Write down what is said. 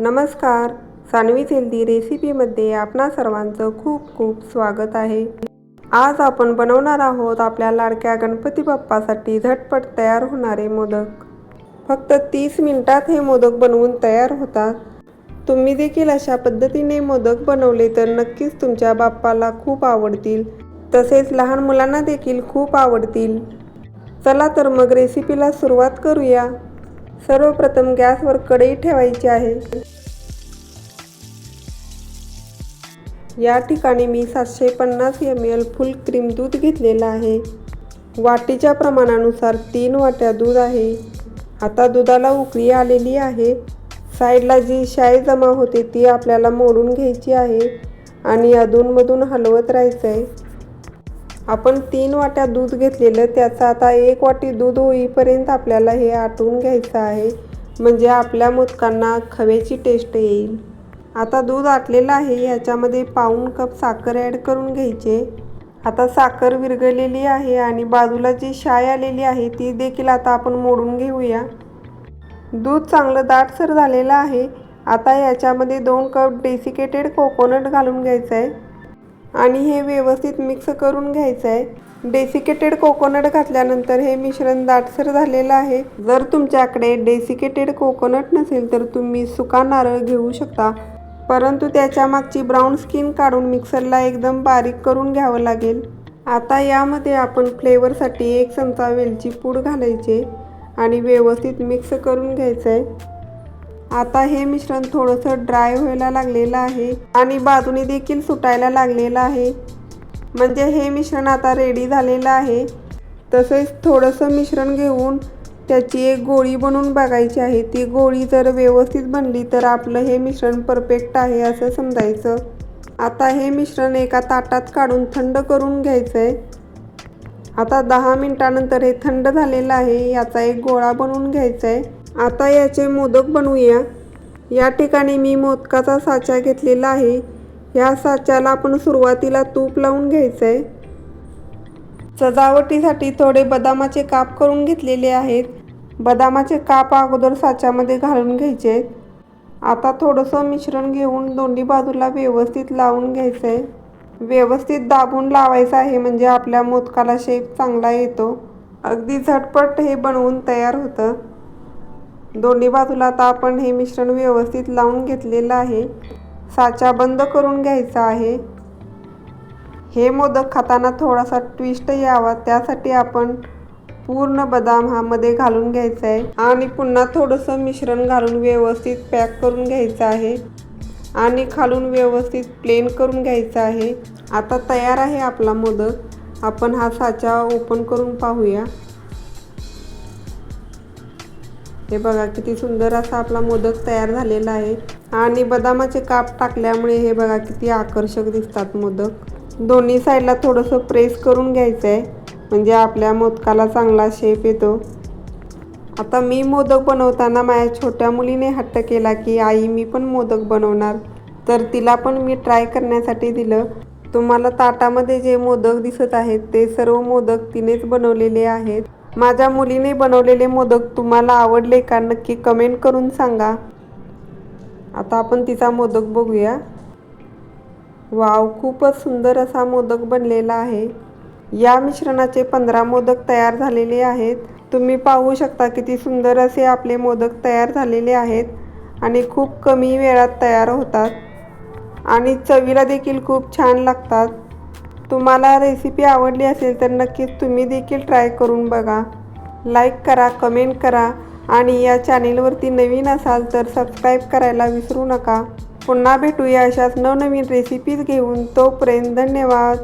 नमस्कार. सानवी हेल्दी रेसिपीमध्ये आपणा सर्वांचं खूप खूप स्वागत आहे. आज आपण बनवणार आहोत आपल्या लाडक्या गणपती बाप्पासाठी झटपट तयार होणारे मोदक. फक्त तीस मिनिटात हे मोदक बनवून तयार होतात. तुम्ही देखील अशा पद्धतीने मोदक बनवले तर नक्कीच तुमच्या बाप्पाला खूप आवडतील. तसेच लहान मुलांना देखील खूप आवडतील. चला तर मग रेसिपीला सुरुवात करूया. सर्वप्रथम गॅसवर कढई ठेवायची आहे. या ठिकाणी मी सातशे पन्नास एम एल फुल क्रीम दूध घेतलेलं आहे. वाटीच्या प्रमाणानुसार तीन वाट्या दूध आहे. आता दुधाला उकळी आलेली आहे. साईडला जी शाई जमा होते ती आपल्याला मोडून घ्यायची आहे. आणि अधूनमधून हलवत राहायचं आहे आपण तीन वाट्या दूध घेतलेलं त्याचं आता एक वाटी दूध होईपर्यंत आपल्याला हे आटवून घ्यायचं आहे. म्हणजे आपल्या मोदकांना खव्याची टेस्ट येईल. आता दूध आटलेलं आहे याच्यामध्ये पाऊण कप साखर ॲड करून घ्यायचे. आता साखर विरघळलेली आहे आणि बाजूला जी शाय आलेली आहे ती देखील आता आपण मोडून घेऊया. दूध चांगलं दाटसर झालेलं आहे. आता याच्यामध्ये दोन कप डेसिकेटेड कोकोनट घालून घ्यायचं आहे आणि हे व्यवस्थित मिक्स करून घ्यायचं आहे. डेसिकेटेड कोकोनट घातल्यानंतर हे मिश्रण दाटसर झालेलं आहे. जर तुमच्याकडे डेसिकेटेड कोकोनट नसेल तर तुम्ही सुका नारळ घेऊ शकता. परंतु त्याच्या मागची ब्राऊन स्किन काढून मिक्सरला एकदम बारीक करून घ्यावं लागेल. आता यामध्ये आपण फ्लेवरसाठी एक चमचा वेलची पूड घालायचे आणि व्यवस्थित मिक्स करून घ्यायचं आहे. आता हे मिश्रण थोडंसं ड्राय व्हायला लागलेलं आहे आणि बाजूने देखील सुटायला लागलेलं आहे. म्हणजे हे मिश्रण आता रेडी झालेलं आहे. तसेच थोडंसं मिश्रण घेऊन त्याची एक गोळी बनवून बघायची आहे. ती गोळी जर व्यवस्थित बनली तर आपलं हे मिश्रण परफेक्ट आहे असं समजायचं. आता हे मिश्रण एका ताटात काढून थंड करून घ्यायचं आहे आता दहा मिनटानंतर हे थंड झालेलं आहे. याचा एक गोळा बनवून घ्यायचा आहे आता याचे मोदक बनवूया. या ठिकाणी मी मोदकाचा साचा घेतलेला आहे. या साच्याला आपण सुरुवातीला तूप लावून घ्यायचं आहे सजावटीसाठी थोडे बदामाचे काप करून घेतलेले आहेत. बदामाचे काप अगोदर साच्यामध्ये घालून घ्यायचे. आहेत आता थोडंसं मिश्रण घेऊन दोन्ही बाजूला व्यवस्थित लावून घ्यायचं आहे व्यवस्थित दाबून लावायचं आहे म्हणजे आपल्या मोदकाला शेप चांगला येतो. अगदी झटपट हे बनवून तयार होतं. दोन्ही बाजूला आता आपण हे मिश्रण व्यवस्थित लावून घेतलेलं आहे. साचा बंद करून घ्यायचा आहे. हे मोदक खाताना थोडासा ट्विस्ट यावा त्यासाठी आपण पूर्ण बदाम हा मध्ये घालून घ्यायचा आहे. आणि पुन्हा थोडंसं मिश्रण घालून व्यवस्थित पॅक करून घ्यायचं आहे. आणि खालून व्यवस्थित प्लेन करून घ्यायचं आहे. आता तयार आहे आपला मोदक. आपण हा साचा ओपन करून पाहूया. हे बघा किती सुंदर असा आपला मोदक तयार झालेला आहे. आणि बदामाचे काप टाकल्यामुळे हे बघा किती आकर्षक दिसतात मोदक. दोन्ही साईडला थोडंसं प्रेस करून घ्यायचं आहे म्हणजे आपल्या मोदकाला चांगला शेप येतो. आता मी मोदक बनवताना माझ्या छोट्या मुलीने हट्ट केला की आई मी पण मोदक बनवणार. तर तिला पण मी ट्राय करण्यासाठी दिलं. तुम्हाला ताटामध्ये जे मोदक दिसत आहेत ते सर्व मोदक तिनेच बनवलेले आहेत. माझ्या मुलीने बनवलेले मोदक तुम्हाला आवडले का नक्की कमेंट करून सांगा. आता आपण तिचा मोदक बघूया. वाव खूपच सुंदर असा मोदक बनलेला आहे. या मिश्रणाचे पंधरा मोदक तयार झालेले आहेत. तुम्ही पाहू शकता किती सुंदर असे आपले मोदक तयार झालेले आहेत आणि खूप कमी वेळात तयार होतात. आणि चवीला देखील खूप छान लागतात. तुम्हाला रेसिपी आवडली असेल तर नक्कीच तुम्ही देखील ट्राय करून बघा. लाईक करा कमेंट करा आणि या चॅनेलवरती नवीन असाल तर सबस्क्राईब करायला विसरू नका. पुन्हा भेटूया अशाच नवनवीन रेसिपीज घेऊन. तोपर्यंत धन्यवाद.